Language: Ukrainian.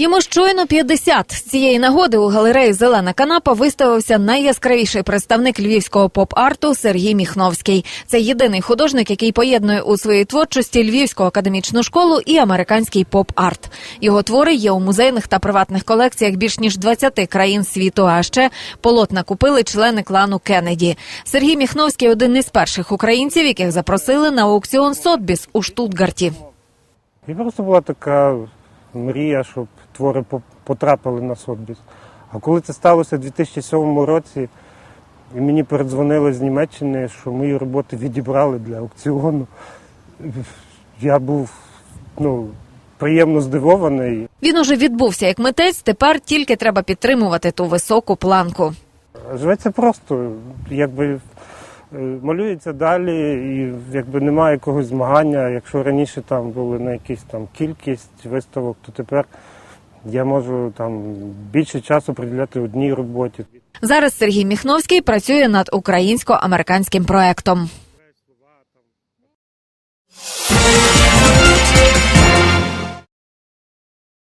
Йому щойно 50. З цієї нагоди у галереї Зелена канапа виставився найяскравіший представник львівського поп-арту Сергій Міхновський. Це єдиний художник, який поєднує у своїй творчості Львівську академічну школу і американський поп-арт. Його твори є у музейних та приватних колекціях більш ніж 20 країн світу. А ще полотна купили члени клану Кеннеді. Сергій Міхновський один із перших українців, яких запросили на аукціон Сотбіс у Штутгарті. І просто була така мрія, щоб твори по- потрапили на Сотбіс. А коли це сталося у 2007 році, і мені передзвонили з Німеччини, що мої роботи відібрали для аукціону, я був ну, приємно здивований. Він уже відбувся як митець. Тепер тільки треба підтримувати ту високу планку. Живеться просто, якби малюється далі, і якби немає якогось змагання. Якщо раніше там були на якісь там кількість виставок, то тепер я можу там більше часу приділяти одній роботі. Зараз Сергій Міхновський працює над українсько-американським проектом.